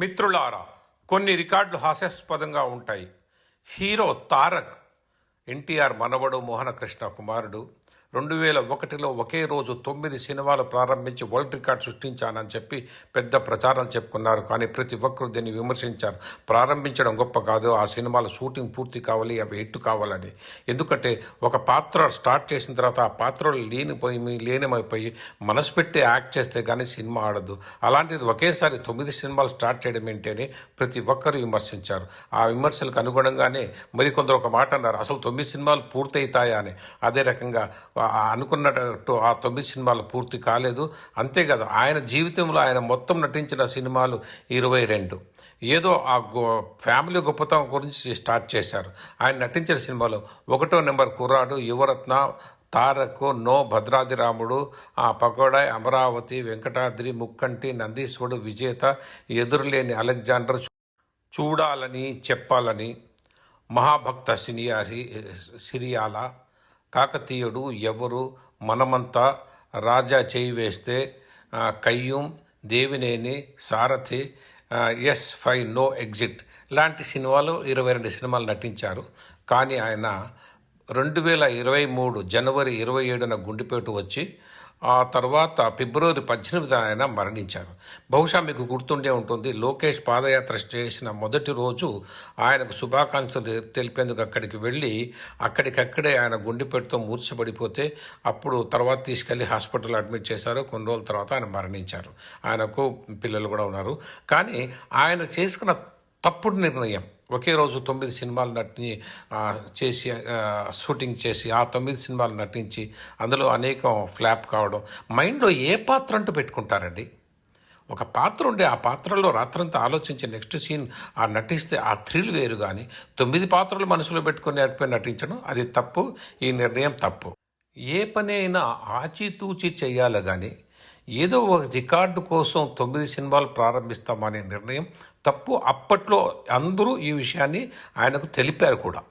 మిత్రులారా కొన్ని రికార్డులు హాస్యాస్పదంగా ఉంటాయి. హీరో తారక్ ఎన్టీఆర్ మనవడు మోహనకృష్ణ కుమారుడు రెండు వేల ఒకటిలో ఒకే రోజు తొమ్మిది సినిమాలు ప్రారంభించి వరల్డ్ రికార్డ్ సృష్టించానని చెప్పి పెద్ద ప్రచారాలు చెప్పుకున్నారు. కానీ ప్రతి ఒక్కరు దీన్ని విమర్శించారు. ప్రారంభించడం గొప్ప కాదు. ఆ సినిమాల షూటింగ్ పూర్తి కావాలి. అవి హిట్ కావాలని. ఎందుకంటే ఒక పాత్ర స్టార్ట్ చేసిన తర్వాత ఆ పాత్రలు లేనిపోయి లేనిమైపోయి మనసు పెట్టి యాక్ట్ చేస్తే కానీ సినిమా ఆడదు. అలాంటిది ఒకేసారి తొమ్మిది సినిమాలు స్టార్ట్ చేయడం ఏంటని ప్రతి ఒక్కరు విమర్శించారు. ఆ విమర్శలకు అనుగుణంగానే మరికొందరు ఒక మాట అన్నారు. అసలు తొమ్మిది సినిమాలు పూర్తయితాయా అని. అదే రకంగా అనుకున్నట్టు ఆ తొమ్మిది సినిమాలు పూర్తి కాలేదు. అంతేకాదు ఆయన జీవితంలో ఆయన మొత్తం నటించిన సినిమాలు ఇరవై రెండు. ఏదో ఆ గో ఫ్యామిలీ గొప్పతనం గురించి స్టార్ట్ చేశారు. ఆయన నటించిన సినిమాలు ఒకటో నెంబర్ కుర్రాడు యువరత్న తారకు నో భద్రాది రాముడు ఆ పకోడాయ్ అమరావతి వెంకటాద్రి ముక్కంటి నందీశ్వరుడు విజేత ఎదురులేని అలెగ్జాండర్ చూడాలని చెప్పాలని మహాభక్త సినియారి సిరియాల కాకతీయుడు ఎవరు మనమంతా రాజా చేయి వేస్తే Qayyum Devineni Sarathi S five no exit లాంటి సినిమాలు ఇరవై రెండు సినిమాలు నటించారు. కానీ ఆయన రెండు వేల ఇరవై మూడు జనవరి ఇరవై ఏడున గుండెపేట వచ్చి ఆ తర్వాత ఫిబ్రవరి పద్దెనిమిది ఆయన మరణించారు. బహుశా మీకు గుర్తుండే ఉంటుంది లోకేష్ పాదయాత్ర చేసిన మొదటి రోజు ఆయనకు శుభాకాంక్షలు తెలిపేందుకు అక్కడికి వెళ్ళి అక్కడికక్కడే ఆయన గుండెపెట్టుతో మూర్చబడిపోతే అప్పుడు తర్వాత తీసుకెళ్ళి హాస్పిటల్ అడ్మిట్ చేశారు. కొన్ని రోజుల తర్వాత ఆయన మరణించారు. ఆయనకు పిల్లలు కూడా ఉన్నారు. కానీ ఆయన చేసుకున్న తప్పుడు నిర్ణయం ఒకే రోజు తొమ్మిది సినిమాలు నటి చేసి షూటింగ్ చేసి ఆ తొమ్మిది సినిమాలు నటించి అందులో అనేకం ఫ్లాప్ కావడం. మైండ్లో ఏ పాత్ర అంటూ పెట్టుకుంటారండి? ఒక పాత్ర ఉండే ఆ పాత్రలో రాత్రంతా ఆలోచించి నెక్స్ట్ సీన్ ఆ నటిస్తే ఆ థ్రిల్ వేరు కానీ తొమ్మిది పాత్రలు మనసులో పెట్టుకుని నేర్పి నటించడం అది తప్పు ఈ నిర్ణయం తప్పు. ఏ పని అయినా ఆచితూచి చేయాలి కానీ ఏదో ఒక రికార్డు కోసం తొమ్మిది సినిమాలు ప్రారంభిస్తామనే నిర్ణయం తప్పు అప్పట్లో అందరూ ఈ విషయాన్ని ఆయనకు తెలిపారు కూడా.